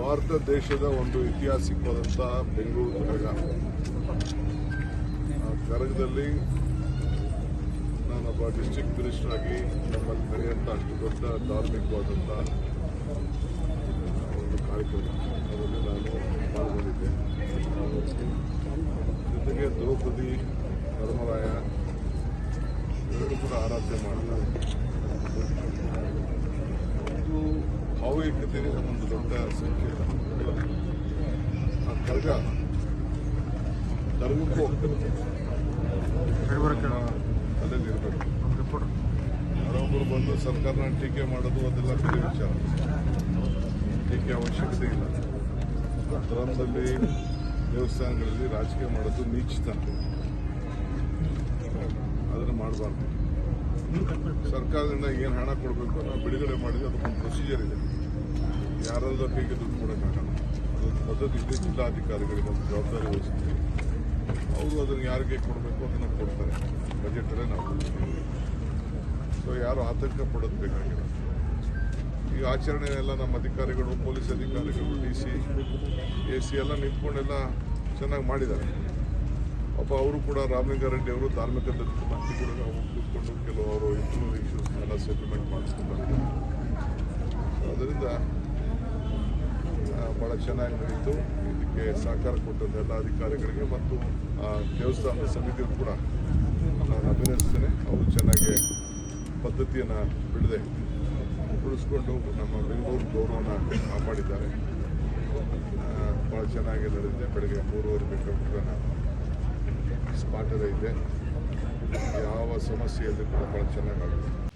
ಭಾರತ ದೇಶದ ಒಂದು ಐತಿಹಾಸಿಕವಾದಂತಹ ಬೆಂಗಳೂರು ಕರಗ ಆ ಕರಗದಲ್ಲಿ ನಾನೊಬ್ಬ ಡಿಸ್ಟ್ರಿಕ್ಟ್ ಮಿನಿಸ್ಟರ್ ಆಗಿ ನಮ್ಮಲ್ಲಿ ನಡೆಯುವಂಥ ಅಷ್ಟು ದೊಡ್ಡ ಧಾರ್ಮಿಕವಾದಂಥ ಒಂದು ಕಾರ್ಯಕ್ರಮ ಅದರಲ್ಲಿ ನಾನು ಪಾಲ್ಗೊಂಡಿದ್ದೆ. ಜೊತೆಗೆ ದ್ರೌಪದಿ ಧರ್ಮರಾಯ ಇವರು ಕೂಡ ಆರಾಧನೆ ಮಾಡ್ತಾರೆ ಇದು ಭಾವೈಕ್ಯತೆಗೆ ಒಂದು ದೊಡ್ಡ ಸಂಖ್ಯೆ. ಆ ಕರ್ಗ ಕರ್ಗಕ್ಕೂ ಅಲ್ಲಲ್ಲಿ ಇರಬೇಕು ಯಾರೊಬ್ಬರು ಬಂದು ಸರ್ಕಾರನ ಟೀಕೆ ಮಾಡೋದು ಅದೆಲ್ಲ ಬೇರೆ ವಿಚಾರ. ಟೀಕೆ ಅವಶ್ಯಕತೆ ಇಲ್ಲ. ಧರ್ಮದಲ್ಲಿ ದೇವಸ್ಥಾನಗಳಲ್ಲಿ ರಾಜಕೀಯ ಮಾಡೋದು ನೀಚಿತನ ಅದನ್ನು ಮಾಡಬಾರ್ದು. ಸರ್ಕಾರದಿಂದ ಏನು ಹಣ ಕೊಡಬೇಕು ಅನ್ನೋ ಬಿಡುಗಡೆ ಮಾಡಿದ್ರೆ ಅದಕ್ಕೊಂದು ಪ್ರೊಸೀಜರ್ ಇದೆ. ಯಾರಾದ್ರೂ ಕೈಗೆ ದುಡ್ಡು ಕೊಡೋಕ್ಕಾಗಲ್ಲ ಅದೊಂದು ಪದ್ಧತಿ ಇದೆ ಜಿಲ್ಲಾಧಿಕಾರಿಗಳಿಗೆ ಒಂದು ಜವಾಬ್ದಾರಿ ವಹಿಸ್ತೀವಿ. ಅವರು ಅದನ್ನು ಯಾರಿಗೆ ಕೊಡಬೇಕು ಅದನ್ನು ಕೊಡ್ತಾರೆ. ಬಜೆಟಲ್ಲೇ ನಾವು ಸೊ ಯಾರು ಆತಂಕ ಪಡೋದು ಬೇಕಾಗಿಲ್ಲ. ಈ ಆಚರಣೆ ಎಲ್ಲ ನಮ್ಮ ಅಧಿಕಾರಿಗಳು, ಪೊಲೀಸ್ ಅಧಿಕಾರಿಗಳು ಡಿ ಸಿ ಎ ಸಿ ಎಲ್ಲ ನಿಂತ್ಕೊಂಡೆಲ್ಲ ಚೆನ್ನಾಗಿ ಮಾಡಿದ್ದಾರೆ. ಪಾಪ ಅವರು ಕೂಡ ರಾಮಲಿಂಗಾರೆಡ್ಡಿ ಅವರು ಧಾರ್ಮಿಕ ದತ್ತು ಕೂಡ ಕೂತ್ಕೊಂಡು ಕೆಲವು ಅವರು ಇಂಟರ್ನಲ್ ಇಶ್ಯೂಸ್ನೆಲ್ಲ ಸೆಟಲ್ಮೆಂಟ್ ಮಾಡಿಸ್ಕೊಂಡು ಅದರಿಂದ ಭಾಳ ಚೆನ್ನಾಗಿ ನಡೆಯಿತು ಇದಕ್ಕೆ ಸಹಕಾರ ಕೊಟ್ಟಂತ ಎಲ್ಲ ಅಧಿಕಾರಿಗಳಿಗೆ ಮತ್ತು ದೇವಸ್ಥಾನದ ಸಮಿತಿಯು ಕೂಡ ನಾನು ಅಭಿನಂದಿಸ್ತೇನೆ. ಅವರು ಚೆನ್ನಾಗಿ ಪದ್ಧತಿಯನ್ನು ಬಿಡದೆ ಉಳಿಸ್ಕೊಂಡು ನಮ್ಮ ಬೆಂಗಳೂರು ಗೌರವನ ಕಾಪಾಡಿದ್ದಾರೆ. ಭಾಳ ಚೆನ್ನಾಗಿ ನಡೆದಿದೆ. ಬೆಳಗ್ಗೆ ಮೂರುವರೆ ಗಂಟೆ ನಾನು ಸ್ಪಾಟಲ್ಲೇ ಇದೆ. ಯಾವ ಸಮಸ್ಯೆ ಕೂಡ ಭಾಳ ಚೆನ್ನಾಗಿ ಆಗಿದೆ